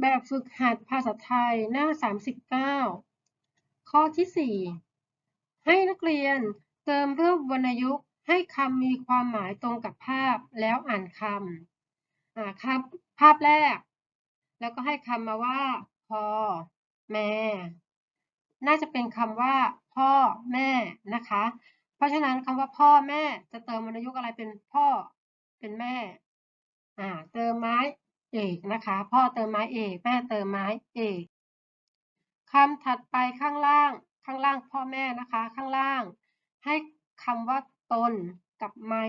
แบบฝึกหัดภาษาไทยหน้า 39 ข้อที่ 4 ให้นักเรียนเติมรูปวรรณยุกต์ให้คำมีความหมายตรงกับภาพแล้วอ่านคำอ่าครับ ภาพแรก แล้วก็ให้คำมาว่าพ่อแม่ น่าจะเป็นคำว่า พ่อ แม่นะคะ เพราะฉะนั้นคำว่าพ่อแม่จะเติมวรรณยุกต์อะไรเป็นพ่อเป็นแม่อ่าเติมไม้ เอกนะคะ พ่อเติมไม้เอก แม่เติมไม้เอกคำถัดไปข้างล่าง ข้างล่างพ่อแม่นะคะ ข้างล่าง ให้คำว่าตนกับไม้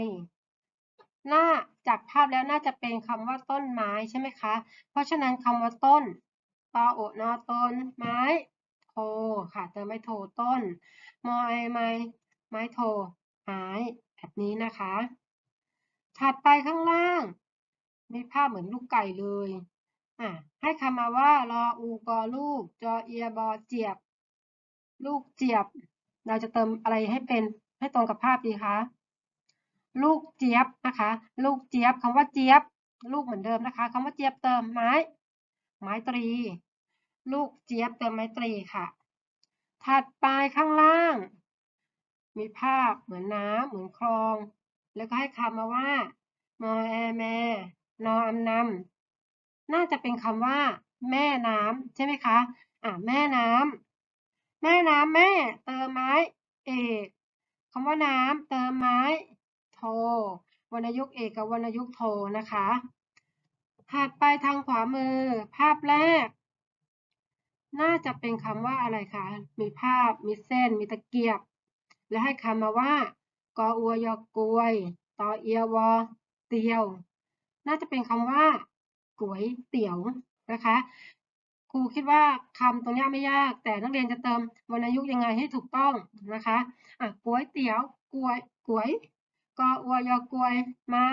หน้าจากภาพแล้วน่าจะเป็นคำว่าต้นไม้ใช่ไหมคะ เพราะฉะนั้นคำว่าต้นตอโอนอต้นไม้โทค่ะเติมไม้โทต้นมอไอไม้ไม้โทไม้แบบนี้นะคะ ถัดไปข้างล่าง มีภาพเหมือนลูกไก่เลยอะให้คำมาว่ารออูกอลูก จอเอียบอเจียบ ลูกเจียบ เราจะเติมอะไรให้เป็นให้ตรงกับภาพดีคะลูกเจี๊ยบนะคะ ลูกเจี๊ยบคำว่าเจี๊ยบ ลูกเหมือนเดิมนะคะคำว่าเจี๊ยบเติมไม้ ไม้ตรี ลูกเจี๊ยบเติมไม้ตรีค่ะ ถัดไปข้างล่าง มีภาพเหมือนน้ำเหมือนคลอง แล้วก็ให้คำมาว่ามอแอแม นออำนำน่าจะเป็นคำว่า แม่น้ำใช่ไหมคะอ่าแม่น้ำแม่น้ำแม่เติมไม้ เอกคำว่าน้ำเติมไม้ โท วรรณยุกต์เอกกับวรรณยุกต์โทนะคะถัดไปทางขวามือ ภาพแรก น่าจะเป็นคำว่าอะไรคะ มีภาพ มีเส้น มีตะเกียบ และให้คำมาว่า กออัวยอกวย ตอเอียวอ เตียว น่าจะเป็นคำว่าก๋วยเตี๋ยวนะคะครูคิดว่าคำตรงนี้ไม่ยาก แต่นักเรียนจะเติมวรรณยุกต์ยังไงให้ถูกต้องนะคะอะก๋วยเตี๋ยวกวยก๋วยกออวยอกวย ไม้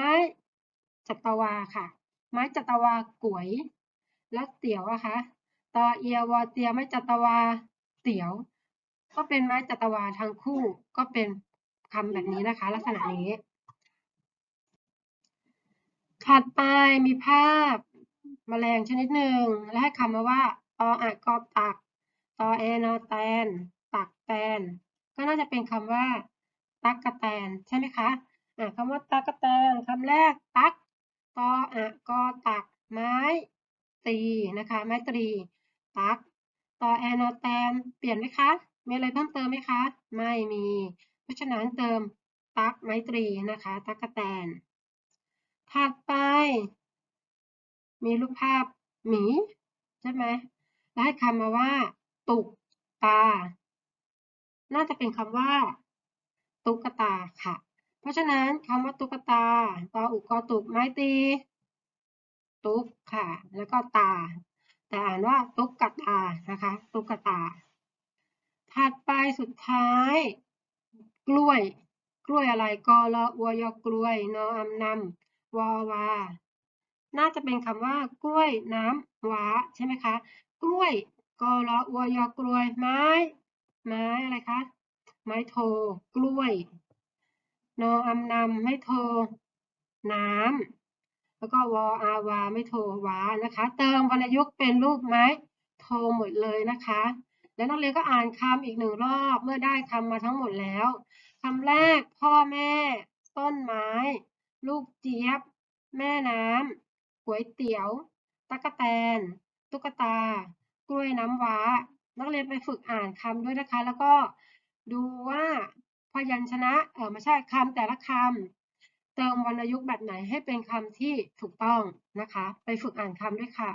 จัตวาค่ะ ไม้จัตวาก๋วยแล้วเตี๋ยวนะคะตอเอียวอเตียไม้จัตวาเตี๋ยว ก็เป็นไม้จัตวาทั้งคู่ก็เป็นคำแบบนี้นะคะ ลักษณะนี้ ถัดไปมีภาพมแมลงชนิดหนึ่ง และให้คำมาว่าตออะกอบตัก ตอเอนอแตน ตักแตน ก็น่าจะเป็นคำว่าตักกะแตนใช่ไหมคะอ่าคำว่าตักกะแตนคำแรกตัก ตออะกอตัก ไม้ตีนะคะ ไม้ตรี ตัก ตอแอนอแตน เปลี่ยนไหมคะ มีอะไรเพิ่มเติมไหมคะ ไม่มี เพราะฉะนั้นเติมตักไม้ตรีนะคะ ตักกะแตน ถัดไป มีรูปภาพหมี ใช่ไหมแล้วให้คำมาว่า ตุกตา น่าจะเป็นคำว่า ตุ๊กตาค่ะ เพราะฉะนั้นคำว่าตุ๊กตาตออุกอตุกไม้ตี ตุ๊กค่ะ แล้วก็ตา แต่อ่านว่าตุ๊กตานะคะ ตุ๊กตา ถัดไปสุดท้าย กล้วย กล้วยอะไรกอละอวยกล้วยนออำนำ วอวา น่าจะเป็นคำว่ากล้วยน้ำว้าใช่ไหมคะ กล้วยกอลออวยอกล้วย ไม้ ไม้อะไรคะ ไม้โท กล้วย นออำนำไม่โท น้ำแล้วก็วออาวา ไม่โทวานะคะ เติมวรรณยุกต์เป็นรูปไม้โทหมดเลยนะคะ แล้วนักเรียนก็อ่านคำอีกหนึ่งรอบเมื่อได้คำมาทั้งหมดแล้วคำแรกพ่อแม่ ต้นไม้ ลูกเจี๊ยบ แม่น้ำก๋วยเตี๋ยวตั๊กแตน ตุ๊กตา กล้วยน้ำว้า นักเรียนไปฝึกอ่านคำด้วยนะคะ แล้วก็ดูว่าพยัญชนะ เออไม่ใช่คำแต่ละคำเติมวรรณยุกต์แบบไหนให้เป็นคำที่ถูกต้องนะคะ ไปฝึกอ่านคำด้วยค่ะ